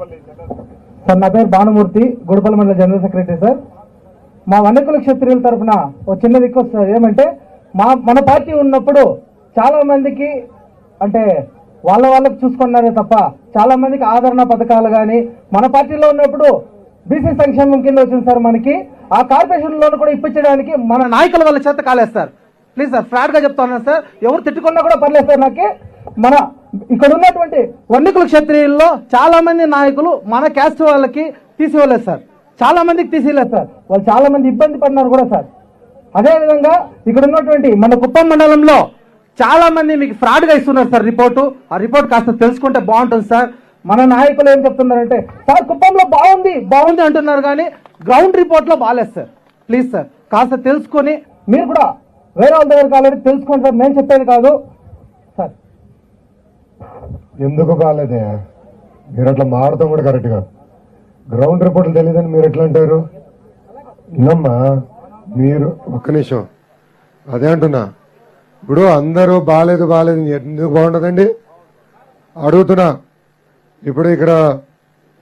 Sir నా పేరు భానుమూర్తి గుడిపల్లి మండల జనరల్ సెక్రటరీ సార్. మా వనకుల క్షత్రియుల తరఫున ఒక చిన్న రిక్వెస్ట్ సార్ ఏమంటే మా మన పార్టీ ఉన్నప్పుడు చాలా మందికి అంటే వాళ్ళ వాళ్ళకి చూసుకున్నారే తప్ప చాలా మందికి ఆదరణ పథకాలు కానీ మన పార్టీలో ఉన్నప్పుడు బీసీ సంక్షేమం కింద వచ్చింది సార్ మనకి. ఆ కార్పొరేషన్ లోన్ కూడా ఇప్పించడానికి మన నాయకుల వల్ల చేత కాలేదు సార్. ప్లీజ్ సార్ ఫ్రాడ్ చెప్తా ఉన్నాను సార్. ఎవరు తిట్టుకున్నా కూడా పర్లేదు సార్ నాకు. మన ఇక్కడ ఉన్నటువంటి వర్ణికుల క్షత్రియుల్లో చాలా మంది నాయకులు మన క్యాస్ట్ వాళ్ళకి తీసివ్వలేదు సార్. చాలా మందికి తీసిలేదు సార్. వాళ్ళు చాలా మంది ఇబ్బంది పడినారు కూడా సార్. అదేవిధంగా ఇక్కడ ఉన్నటువంటి మన కుప్పం మండలంలో చాలా మంది మీకు ఫ్రాడ్గా ఇస్తున్నారు సార్ రిపోర్టు ఆ రిపోర్ట్ కాస్త తెలుసుకుంటే బాగుంటుంది సార్. మన నాయకులు ఏం చెప్తున్నారంటే సార్ కుప్పంలో బాగుంది బాగుంది అంటున్నారు కానీ గ్రౌండ్ రిపోర్ట్లో బాగాలేదు సార్. ప్లీజ్ సార్ కాస్త తెలుసుకొని మీరు కూడా వేరే వాళ్ళ దగ్గర కాలేదు తెలుసుకోండి సార్. నేను చెప్పేది కాదు. ఎందుకు కాలేదే? మీరు అట్లా మాడతాం కూడా కరెక్ట్గా గ్రౌండ్ రిపోర్ట్లు తెలియదని మీరు ఎట్లా అంటారు? ఇన్నమ్మా మీరు ఒక్క నిమిషం. అదే అంటున్నా. ఇప్పుడు అందరూ బాగాలేదు బాగాలేదు ఎందుకు బాగుంటుందండి అడుగుతున్నా. ఇప్పుడు ఇక్కడ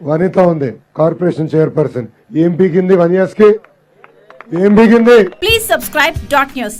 వనిత ఉంది కార్పొరేషన్ చైర్పర్సన్ ఏం పీకింది వన్ ఇయర్స్కి ఏం పీకింది? Please subscribe dot news.